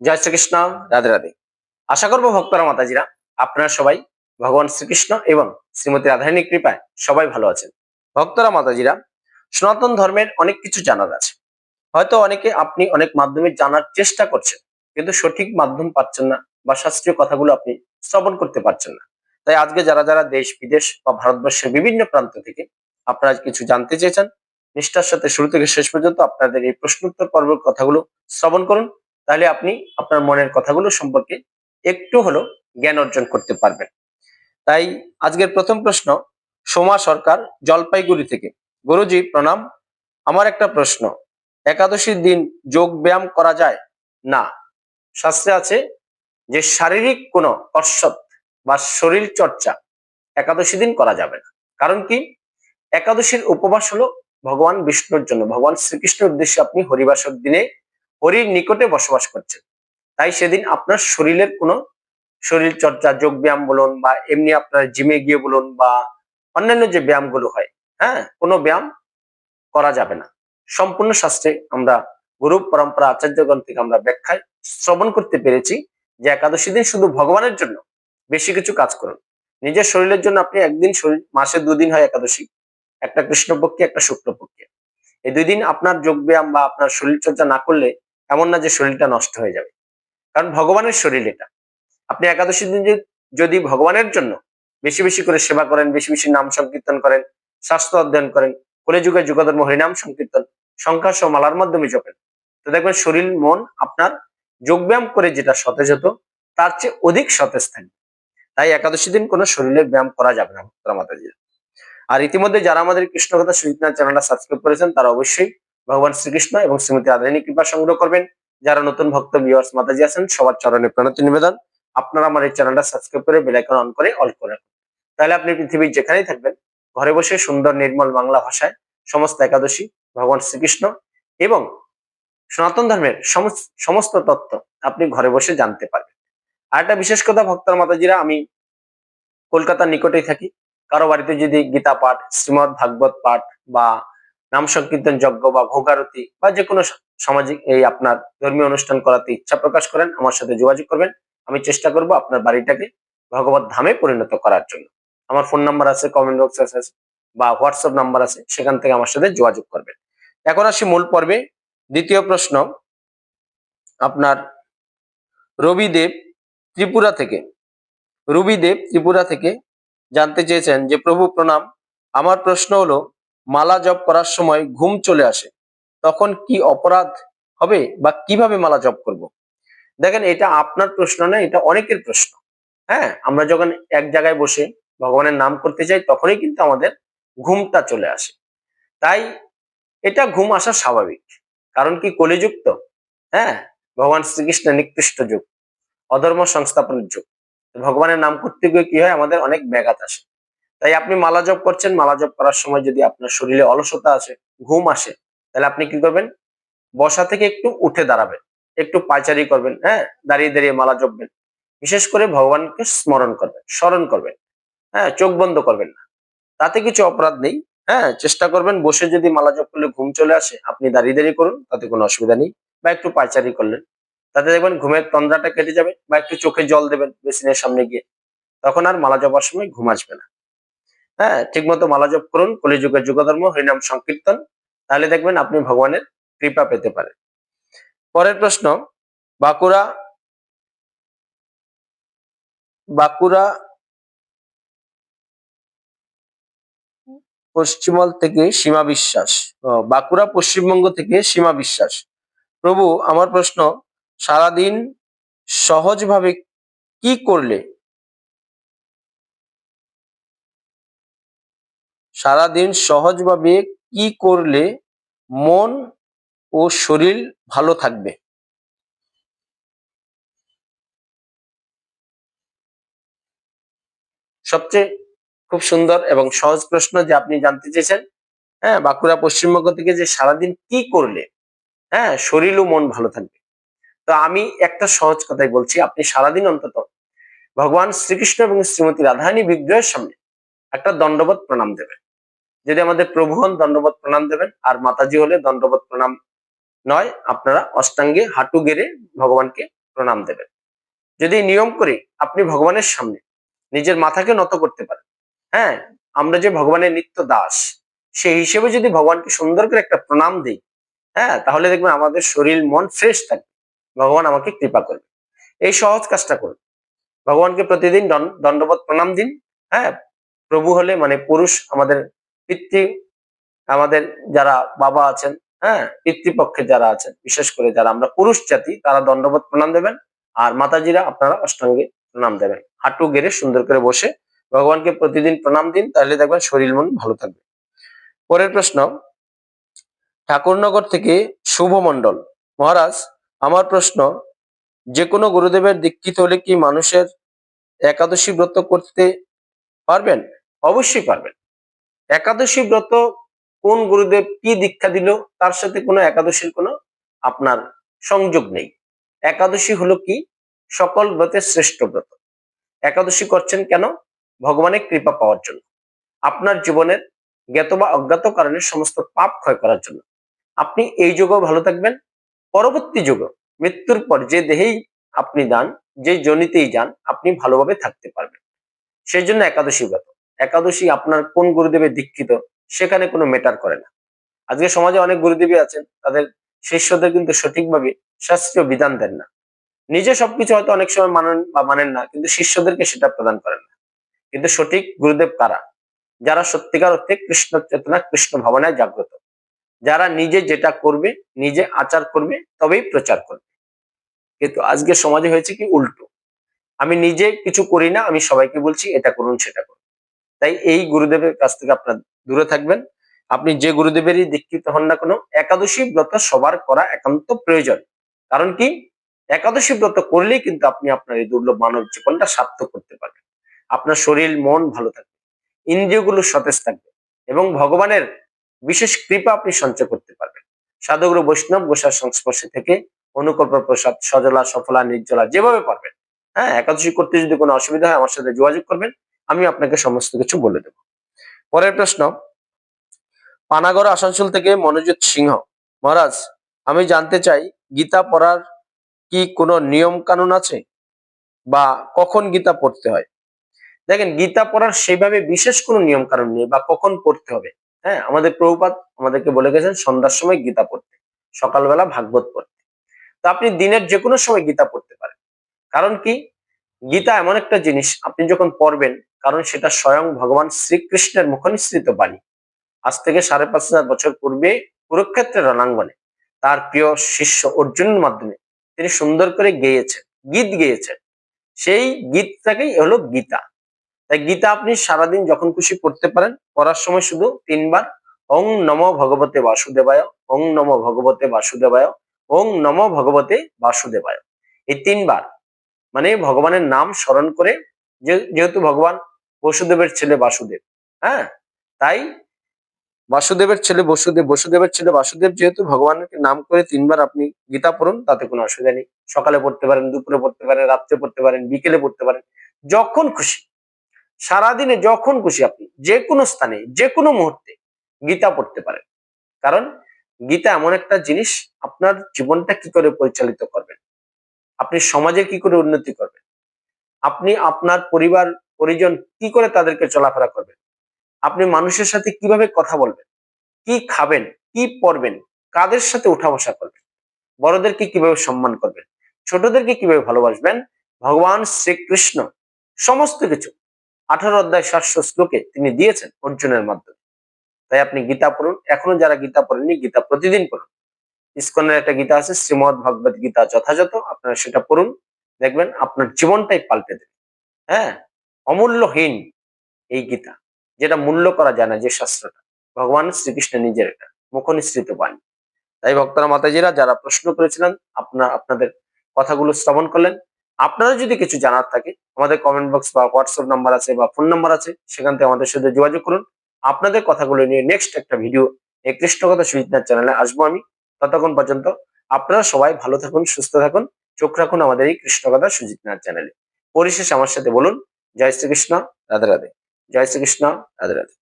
জয় শ্রীকৃষ্ণ, রাধে রাধে। আশা করব ভক্তরা, মাতাজিরা, আপনারা সবাই ভগবান শ্রীকৃষ্ণ এবং শ্রীমতী রাধারানীর কৃপায় সবাই ভালো আছেন। ভক্তরা, মাতাজিরা, সনাতন ধর্মের অনেক কিছু জানার আছে। হয়তো অনেকে আপনি অনেক মাধ্যমে জানার চেষ্টা করছেন, কিন্তু সঠিক মাধ্যম পাচ্ছেন না বা শাস্ত্রীয় কথাগুলো আপনি শ্রবণ করতে পারছেন না। তাই আজকে যারা যারা দেশ, বিদেশ বা ভারতবর্ষের বিভিন্ন প্রান্ত থেকে আপনারা কিছু জানতে চেয়েছেন, নিষ্ঠার সাথে শুরু থেকে শেষ পর্যন্ত আপনাদের এই প্রশ্নোত্তর পর্বের কথাগুলো শ্রবণ করুন। তাহলে আপনি আপনার মনের কথাগুলো সম্পর্কে একটু হলো জ্ঞান অর্জন করতে পারবেন। তাই আজকের প্রথম প্রশ্ন, সোমা সরকার জলপাইগুড়ি থেকে। গুরুজি, প্রণাম। আমার একটা প্রশ্ন, একাদশীর দিন যোগ ব্যায়াম করা যায়? না। শাস্ত্রে আছে যে শারীরিক কোনো কসরত বা শরীর চর্চা একাদশী দিন করা যাবে না। কারণ কি? একাদশীর উপবাস হলো ভগবান বিষ্ণুর জন্য। ভগবান শ্রীকৃষ্ণের উদ্দেশ্যে আপনি হরিবাসর দিনে হরির নিকটে বসবাস করছেন তাই সেদিন আপনার শরীরের কোনো শরীর চর্চা, যোগ ব্যায়াম বলুন বা এমনি আপনার জিমে গিয়ে বলুন বা অন্যান্য যে ব্যায়ামগুলো হয় হ্যাঁ কোনো ব্যায়াম করা যাবে না। সম্পূর্ণ শাস্ত্রে আমরা গুরু, পরম্পরা, আচার্যগণ থেকে আমরা ব্যাখ্যায় শ্রবণ করতে পেরেছি যে একাদশী দিন শুধু ভগবানের জন্য বেশি কিছু কাজ করুন। নিজের শরীরের জন্য আপনি একদিন শরীর, মাসে দুদিন হয় একাদশী, একটা কৃষ্ণপক্ষে, একটা শুক্লপক্ষে। এই দুই দিন আপনার যোগ ব্যায়াম বা আপনার শরীর চর্চা না করলে এমন না যে শরীরটা নষ্ট হয়ে যাবে। কারণ ভগবানের শরীর এটা। আপনি একাদশী দিন যদি ভগবানের জন্য বেশি বেশি করে সেবা করেন, বেশি বেশি নাম সংকীর্তন করেন, শাস্ত্র অধ্যয়ন করেন, কলে যুগে যুগধর্ম হরিনাম সংকীর্তন সংখ্যা সহ মালার মাধ্যমে জপেন, তো দেখবেন শরীর, মন, আপনার যোগব্যায়াম করে যেটা সতেজ হতো, তার চেয়ে অধিক সতেজ থাকবে। তাই একাদশী দিন কোনো শরীরের ব্যায়াম করা যাবে না ভক্তরা মাতাজি আর ইতিমধ্যে যারা আমাদের কৃষ্ণ কথা চ্যানেলটা সাবস্ক্রাইব করেছেন, তারা অবশ্যই ভগবান শ্রীকৃষ্ণ এবং শ্রীমতী রাধারানী কৃপা সংগ্রহ করবেন। যারা নতুন ভক্ত ভিউয়ার্স মাতাজি আছেন, সবার চরণে প্রণতি নিবেদন। আপনারা আমার এই চ্যানেলটা সাবস্ক্রাইব করে বেল আইকন অন করে অল করে। তাহলে আপনি পৃথিবীর যেখানেই থাকবেন, ঘরে বসে সুন্দর নির্মল বাংলা ভাষায় সমস্ত একাদশী, ভগবান শ্রীকৃষ্ণ এবং সনাতন ধর্মের সমস- সমস্ত তত্ত্ব আপনি ঘরে বসে জানতে পারবেন। আর একটা বিশেষ কথা, ভক্তর, মাতাজিরা, আমি কলকাতার নিকটেই থাকি। কারও বাড়িতে যদি গীতা পাঠ, শ্রীমদ ভাগবত পাঠ বা নাম সংকীর্তন, যজ্ঞ বা ভোগারতি বা যে কোনো সামাজিক এই আপনার ধর্মীয় অনুষ্ঠান করাতে ইচ্ছা প্রকাশ করেন, আমার সাথে যোগাযোগ করবেন। আমি চেষ্টা করব আপনার বাড়িটাকে ভগবত ধামে পরিণত করার জন্য। আমার ফোন নাম্বার আছে কমেন্ট বক্স আছে, বা হোয়াটসঅ্যাপ নাম্বার আছে, সেখান থেকে আমার সাথে যোগাযোগ করবেন। এখন আসি মূল পর্বে। দ্বিতীয় প্রশ্ন, আপনার রবিদেব ত্রিপুরা থেকে, রবিদেব ত্রিপুরা থেকে জানতে চেয়েছেন যে, প্রভু প্রণাম, আমার প্রশ্ন হলো মালা জপ করার সময় ঘুম চলে আসে। তখন কি অপরাধ হবে বা কীভাবে মালা জপ করব? দেখেন, এটা আপনার প্রশ্ন না, এটা অনেকের প্রশ্ন। হ্যাঁ আমরা যখন এক জায়গায় বসে ভগবানের নাম করতে যাই, তখনই কিন্তু আমাদের ঘুমটা চলে আসে। তাই এটা ঘুম আসা স্বাভাবিক। কারণ কি? কলিযুক্ত। হ্যাঁ ভগবান শ্রীকৃষ্ণের নিকৃষ্ট যুগ, অধর্ম সংস্থাপনের যুগ। ভগবানের নাম করতে গিয়ে কি হয়? আমাদের অনেক ব্যাঘাত আসে। তাই আপনি মালা জপ করছেন, মালা জপ করার সময় যদি আপনার শরীরে অলসতা আসে, ঘুম আসে, তাহলে আপনি কি করবেন? বসা থেকে একটু উঠে দাঁড়াবেন, একটু পায়চারি করবেন হ্যাঁ? দাঁড়িয়ে দাঁড়িয়ে মালা জপবেন। বিশেষ করে ভগবানকে স্মরণ করবেন স্মরণ করবেন হ্যাঁ? চোখ বন্ধ করবেন না। তাতে কিছু অপরাধ নেই হ্যাঁ? চেষ্টা করবেন, বসে যদি মালা জপ করলে ঘুম চলে আসে, আপনি দাঁড়িয়ে দাঁড়িয়ে করুন, তাতে কোনো অসুবিধা নেই। বা একটু পায়চারি করলেন, তাতে দেখবেন ঘুমের তন্দ্রাটা কেটে যাবে, বা একটু চোখে জল দেবেন, বেসিনের সামনে গিয়ে। তখন আর মালা জপার সময় ঘুম আসবে না। হ্যাঁ ঠিক মতো মালা জপ করুন, কলিযুগের যুগধর্ম, হরিনাম সংকীর্তন, তাহলে দেখবেন আপনি ভগবানের কৃপা পেতে পারেন। পরের প্রশ্ন, বাঁকুড়া বাঁকুড়া পশ্চিমবঙ্গ থেকে সীমা বিশ্বাস বাঁকুড়া পশ্চিমবঙ্গ থেকে সীমা বিশ্বাস। প্রভু, আমার প্রশ্ন, সারাদিন সহজভাবে কি করলে সারাদিন সহজভাবে কি করলে মন ও শরীর ভালো থাকবে? সবচেয়ে খুব সুন্দর এবং সহজ প্রশ্ন যে আপনি জানতে চেয়েছেন হ্যাঁ বাঁকুড়া পশ্চিমবঙ্গ থেকে যে সারাদিন কি করলে হ্যাঁ শরীর ও মন ভালো থাকবে। তো আমি একটা সহজ কথাই বলছি, আপনি সারাদিন অন্তত ভগবান শ্রীকৃষ্ণ এবং শ্রীমতী রাধারানী বিগ্রহের সামনে একটা দণ্ডবোধ প্রণাম দেবেন। যদি আমাদের প্রভু হন দণ্ডবোধ প্রণাম দেবেন। আর মাতাজি হলে দণ্ডবোধ প্রণাম নয়, আপনারা অষ্টাঙ্গে হাঁটু গেড়ে ভগবানকে প্রণাম দেবেন। যদি নিয়ম করে, আপনি ভগবানের সামনে নিজের মাথাকে নত করতে পারেন। হ্যাঁ আমরা যে ভগবানের নিত্য দাস, সেই হিসেবে যদি ভগবানকে সুন্দর করে একটা প্রণাম দিই হ্যাঁ তাহলে দেখবেন আমাদের শরীর, মন ফ্রেশ থাকবে। ভগবান আমাকে কৃপা করবে। এই সহজ কাজটা করুন। ভগবানকে প্রতিদিন দণ্ড- দণ্ডবত প্রণাম দিন। হ্যাঁ প্রভু হলে মানে পুরুষ আমাদের পিতৃ আমাদের যারা বাবা আছেন হ্যাঁ পিতৃপক্ষে যারা আছেন, বিশেষ করে যারা আমরা পুরুষ জাতি, তারা দণ্ডবত প্রণাম দেবেন। আর মাতাজিরা আপনারা অষ্টাঙ্গে প্রণাম দেবেন। হাঁটু গেড়ে সুন্দর করে বসে ভগবানকে প্রতিদিন প্রণাম দিন, তাহলে দেখবেন শরীর মন ভালো থাকবে। পরের প্রশ্ন, ঠাকুরনগর থেকে শুভ মন্ডল মহারাজ, আমার প্রশ্ন যে কোনো গুরুদেবের দীক্ষিত হলে কি মানুষের একাদশী ব্রত করতে পারবেন? অবশ্যই পারবেন। একাদশী ব্রত কোন গুরুদেব কি দীক্ষা দিল, তার সাথে কোনো একাদশীর কোনো আপনার সংযোগ নেই। একাদশী হলো কি? সকল ব্রতের শ্রেষ্ঠ ব্রত। একাদশী করছেন কেন? ভগবানের কৃপা পাওয়ার জন্য। আপনার জীবনের জ্ঞাত বা অজ্ঞাত কারণে সমস্ত পাপ ক্ষয় করার জন্য। আপনি এই যুগেও ভালো থাকবেন। পরবর্তী যুগ, মৃত্যুর পর যে দেহেই আপনি দান, যে জনিতেই যান, আপনি ভালোভাবে থাকতে পারবেন। সেই জন্য একাদশী ব্রত। একাদশী আপনার কোন গুরুদেবের দীক্ষিত, সেখানে কোনো মেটার করে না। আজকে সমাজে অনেক গুরুদেবী আছেন, তাদের শিষ্যদের কিন্তু সঠিকভাবে শাস্ত্রীয় বিধান দেন না। নিজে সবকিছু হয়তো অনেক সময় মানেন বা মানেন না, কিন্তু শিষ্যদেরকে সেটা প্রদান করেন না। কিন্তু সঠিক গুরুদেব কারা? যারা সত্যিকার অর্থে কৃষ্ণ চেতনা, কৃষ্ণ ভাবনায় জাগ্রত। যারা নিজে যেটা করবে, নিজে আচার করবে, তবেই প্রচার করবে। কিন্তু আজকে সমাজে হয়েছে কি উল্টো। আমি নিজে কিছু করি না, আমি সবাইকে বলছি এটা করুন, সেটা করুন। তাই এই গুরুদেবের কাছ থেকে আপনার দূরে থাকবেন। আপনি যে গুরুদেবেরই দীক্ষিত হন না কোনো, একাদশী ব্রত সবার করা একান্ত প্রয়োজন। কারণ কি? একাদশী ব্রত করলেই কিন্তু আপনি আপনার এই দুর্লভ মানব জীবনটা সার্থক করতে পারবেন। আপনার শরীর, মন ভালো থাকবে। ইন্দ্রিয়গুলো সতেজ থাকবে এবং ভগবানের বিশেষ কৃপা আপনি সঞ্চয় করতে পারবেন। সাধুগুরু বৈষ্ণব গোসার সংস্পর্শে থেকে অনুকল্প প্রসাদ, সজলা, সফলা, নির্জলা যেভাবে পারবেন। হ্যাঁ একাদশী করতে যদি কোনো অসুবিধা হয়, আমার সাথে যোগাযোগ করবেন। আমি আপনাকে সমস্ত কিছু বলে দেব। পরের প্রশ্ন, পানাগড় আসানসোল থেকে মনোজিৎ সিংহ, মহারাজ, আমি জানতে চাই, গীতা পড়ার কি কোনো নিয়ম কানুন আছে? বা কখন গীতা পড়তে হয়? দেখেন, গীতা পড়ার সেভাবে বিশেষ কোনো নিয়ম কানুন নেই, বা কখন পড়তে হবে? হ্যাঁ আমাদের প্রভুপাত আমাদেরকে বলে গেছেন, সন্ধ্যার সময় গীতা পড়তে, সকালবেলা ভাগবত পড়তে। তো আপনি দিনের যে কোনো সময় গীতা পড়তে পারেন। কারণ কি? গীতা এমন একটা জিনিস, আপনি যখন পড়বেন কারণ সেটা স্বয়ং ভগবান শ্রীকৃষ্ণের মুখনিসৃত বাণী। আজ থেকে সাড়ে পাঁচ হাজার বছর পূর্বে কুরুক্ষেত্রের রণাঙ্গনে তার প্রিয় শিষ্য অর্জুনের মাধ্যমে তিনি সুন্দর করে গেয়েছেন, গীত গেয়েছেন। সেই গীতটাকেই হলো গীতা। তাই গীতা আপনি সারাদিন যখন খুশি পড়তে পারেন, পড়ার সময় শুধু তিনবার, ওং নম ভগবতে বাসুদেবায়, ওং নম ভগবতে বাসুদেবায়, ওং নম ভগবতে বাসুদেবায়। এই তিনবার মানে ভগবানের নাম স্মরণ করে যেহেতু ভগবান বসুদেবের ছেলে বাসুদেব হ্যাঁ? তাই বাসুদেবের ছেলে বসুদেব, বসুদেবের ছেলে বাসুদেব যেহেতু ভগবানকে নাম করে তিনবার আপনি গীতা পড়ুন, তাতে কোনো অসুবিধা নেই। সকালে পড়তে পারেন, দুপুরে পড়তে পারেন, রাত্রে পড়তে পারেন, বিকেলে পড়তে পারেন, যখন খুশি, সারাদিনে যখন খুশি আপনি যে কোনো স্থানে যে কোনো মুহূর্তে গীতা পড়তে পারেন। কারণ গীতা এমন একটা জিনিস, আপনার জীবনটা কি করে পরিচালিত করবেন? আপনি সমাজে কি করে উন্নতি করবেন? আপনি আপনার পরিবার, পরিজন কি করে তাদেরকে চলাফেরা করবেন? আপনি মানুষের সাথে কীভাবে কথা বলবেন? কি খাবেন? কি পরবেন? কাদের সাথে উঠা বসা করবেন? বড়দেরকে কীভাবে সম্মান করবেন? ছোটদেরকে কীভাবে ভালোবাসবেন? ভগবান শ্রীকৃষ্ণ সমস্ত কিছু আঠারো অধ্যায় সাতশো শ্লোকে তিনি দিয়েছেন অর্জুনের মাধ্যমে। তাই আপনি গীতা পড়ুন। এখনও যারা গীতা পড়েননি, গীতা প্রতিদিন পড়ুন। ইস্কনের একটা গীতা আছে, শ্রীমদ ভগবত গীতা যথাযথ, আপনারা সেটা পড়ুন। দেখবেন আপনার জীবনটাই পাল্টে দেবে। হ্যাঁ? অমূল্যহীন এই গীতা, যেটা মূল্য করা যায় না যে শাস্ত্রটা। ভগবান শ্রীকৃষ্ণ নিজের এটা, মুখনিসৃত বাণী। তাই ভক্তরা, মাতাজিরা, যারা প্রশ্ন করেছিলেন আপনার আপনাদের কথাগুলো শ্রবণ করলেন। আপনারা যদি কিছু জানার থাকে, আমাদের কমেন্ট বক্স বা হোয়াটসঅ্যাপ নাম্বার আছে বা ফোন নাম্বার আছে, সেখান থেকে আমাদের সাথে যোগাযোগ করুন। আপনাদের কথাগুলো নিয়ে নেক্সট একটা ভিডিও এই কৃষ্ণ কথা সুজিতনাথ চ্যানেলে আসব আমি। ততক্ষণ পর্যন্ত আপনারা সবাই ভালো থাকুন, সুস্থ থাকুন। চোখ রাখুন আমাদের এই কৃষ্ণ সুজিত নাথ চ্যানেলে। পরিশেষ আমার সাথে বলুন, জয় শ্রীকৃষ্ণ, রাধে রাধে। জয় শ্রীকৃষ্ণ, রাধে রাধে।